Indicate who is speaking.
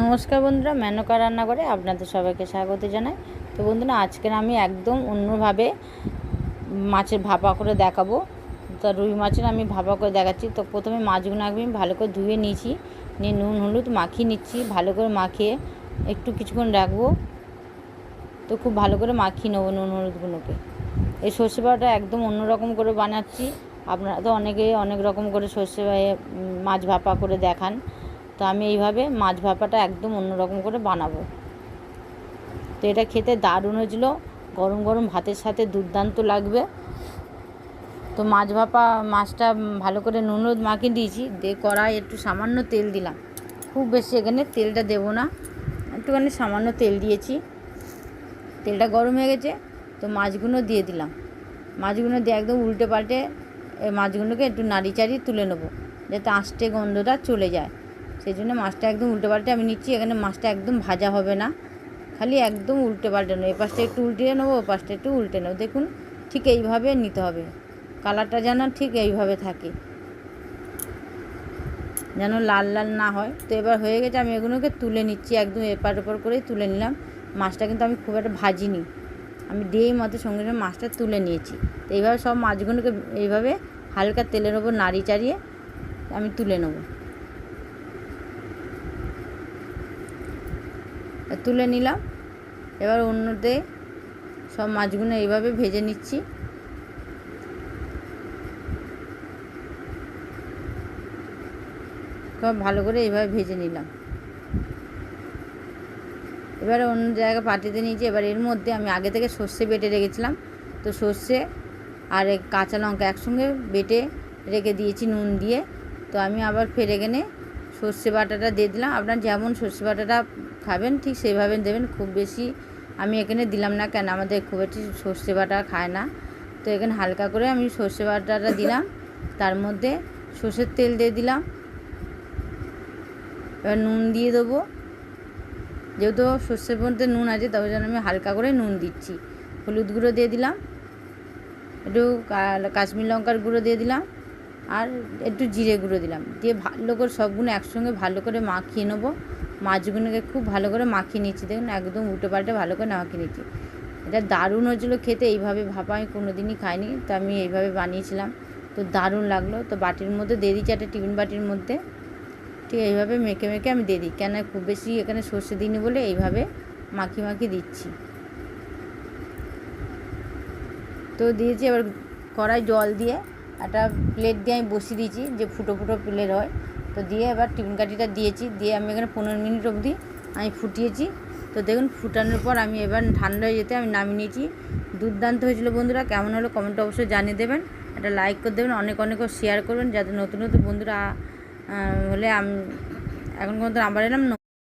Speaker 1: নমস্কার বন্ধুরা, মেনকা রান্নাঘরে আপনাদের সবাইকে স্বাগত জানাই। তো বন্ধুরা, আজকের আমি একদম অন্যভাবে মাছের ভাপা করে দেখাবো। তা রুই মাছের আমি ভাপা করে দেখাচ্ছি। তো প্রথমে মাছগুলো আমি ভালো করে ধুয়ে নিয়েছি। নিয়ে নুন, হলুদ মাখিয়ে নিচ্ছি। ভালো করে মাখিয়ে একটু কিছুক্ষণ রাখব। তো খুব ভালো করে মাখিয়ে নেব নুন, হলুদগুলোকে। এই সর্ষে বাটা একদম অন্যরকম করে বানাচ্ছি। আপনারা তো অনেকে অনেক রকম করে সর্ষে মাছ ভাপা করে দেখান। তো আমি এইভাবে মাছ ভাপাটা একদম অন্যরকম করে বানাবো। তো এটা খেতে দারুণ হয়েছিল। গরম গরম ভাতের সাথে দুর্দান্ত লাগবে। তো মাছ ভাপা মাছটা ভালো করে নুন হলুদ মাখিয়ে দিয়েছি। দিয়ে কড়াই একটু সামান্য তেল দিলাম। খুব বেশি এখানে তেলটা দেবো না। একটুখানি সামান্য তেল দিয়েছি। তেলটা গরম হয়ে গেছে। তো মাছগুলো দিয়ে দিলাম। মাছগুলো দিয়ে একদম উল্টে পাল্টে মাছগুলোকে একটু নাড়ি চাড়িয়ে তুলে নেব। যাতে আঁশটে গন্ধটা চলে যায়। সেই জন্য মাছটা একদম উল্টে পাল্টে আমি নিচ্ছি, এখানে মাছটা একদম ভাজা হবে না। খালি একদম উল্টে পাল্টে নেব। এ পাশটা একটু উল্টে নেব ও পাশটা একটু উল্টে নেব। দেখুন, ঠিক এইভাবে নিতে হবে। কালারটা যেন ঠিক এইভাবে থাকে। যেন লাল লাল না হয়। তো এবার হয়ে গেছে, আমি এগুলোকে তুলে নিচ্ছি। একদম এপার ওপর করেই তুলে নিলাম। মাছটা কিন্তু আমি খুব একটা ভাজিনি। আমি দিয়েই মতো সঙ্গে সঙ্গে মাছটা তুলে নিয়েছি। তো এইভাবে সব মাছগুলোকে এইভাবে হালকা তেলের ওপর নাড়ি চাড়িয়ে আমি তুলে নেব। তুলে নিলাম। এবার অন্যতে সব মাছগুলো এইভাবে ভেজে নিচ্ছি। সব ভালো করে এইভাবে ভেজে নিলাম। এবারে অন্য জায়গায় পাটিতে নিয়েছি। এবার এর মধ্যে আমি আগে থেকে সর্ষে বেটে রেখেছিলাম। তো সর্ষে আর কাঁচা লঙ্কা একসঙ্গে বেটে রেখে দিয়েছি নুন দিয়ে। তো আমি আবার ফের এখানে সর্ষে বাটাটা দিয়ে দিলাম। আপনার যেমন সর্ষে বাটাটা খাবেন, ঠিক সেইভাবে দেবেন, খুব বেশি আমি এখানে দিলাম না কেন? আমাদের খুব একটি সর্ষে বাটা খায় না। তো এখানে হালকা করে আমি সর্ষে বাটাটা দিলাম, তার মধ্যে সর্ষের তেল দিয়ে দিলাম। এবার নুন দিয়ে দেবো। যেহেতু সর্ষের মধ্যে নুন আছে তবে জন্য আমি হালকা করে নুন দিচ্ছি। হলুদ গুঁড়ো দিয়ে দিলাম। একটু কাশ্মীর লঙ্কার গুঁড়ো দিয়ে দিলাম। আর একটু জিরে গুঁড়ো দিলাম। দিয়ে ভালো করে সবগুলো একসঙ্গে ভালো করে মাখিয়ে নেব। মাছগুলোকে খুব ভালো করে মাখিয়ে নিচ্ছি। দেখুন, একদম উল্টো পাল্টে ভালো করে মাখিয়ে নিচ্ছি। এটা দারুণ হয়েছিল খেতে, এইভাবে ভাপা আমি কোনো দিনই খাইনি, তো আমি এইভাবে বানিয়েছিলাম। তো দারুণ লাগল। তো বাটির মধ্যে দিয়ে দিচ্ছি একটা টিফিন বাটির মধ্যে। ঠিক এইভাবে মেখে মেখে আমি দিয়ে দিই। কেন খুব বেশি এখানে সর্ষে দিইনি বলে এইভাবে মাখি মাখি দিচ্ছি। তো দিয়েছি এবার কড়াই জল দিয়ে একটা প্লেট দিয়ে আমি বসিয়ে দিয়েছি, যে ফুটো ফুটো প্লেট হয়। তো দিয়ে এবার টিফিন কাঠিটা দিয়েছি। দিয়ে আমি এখানে পনেরো মিনিট অবধি আমি ফুটিয়েছি। তো দেখুন, ফুটানোর পর আমি এবার ঠান্ডা হয়ে যেতে আমি নামিয়ে নিয়েছি। দুর্দান্ত হয়েছিল বন্ধুরা, কেমন হলো কমেন্ট অবশ্যই জানিয়ে দেবেন। একটা লাইক করে দেবেন, অনেক অনেক শেয়ার করবেন, যাতে নতুন নতুন বন্ধুরা হলে আমি এখন পর্যন্ত আবার এলাম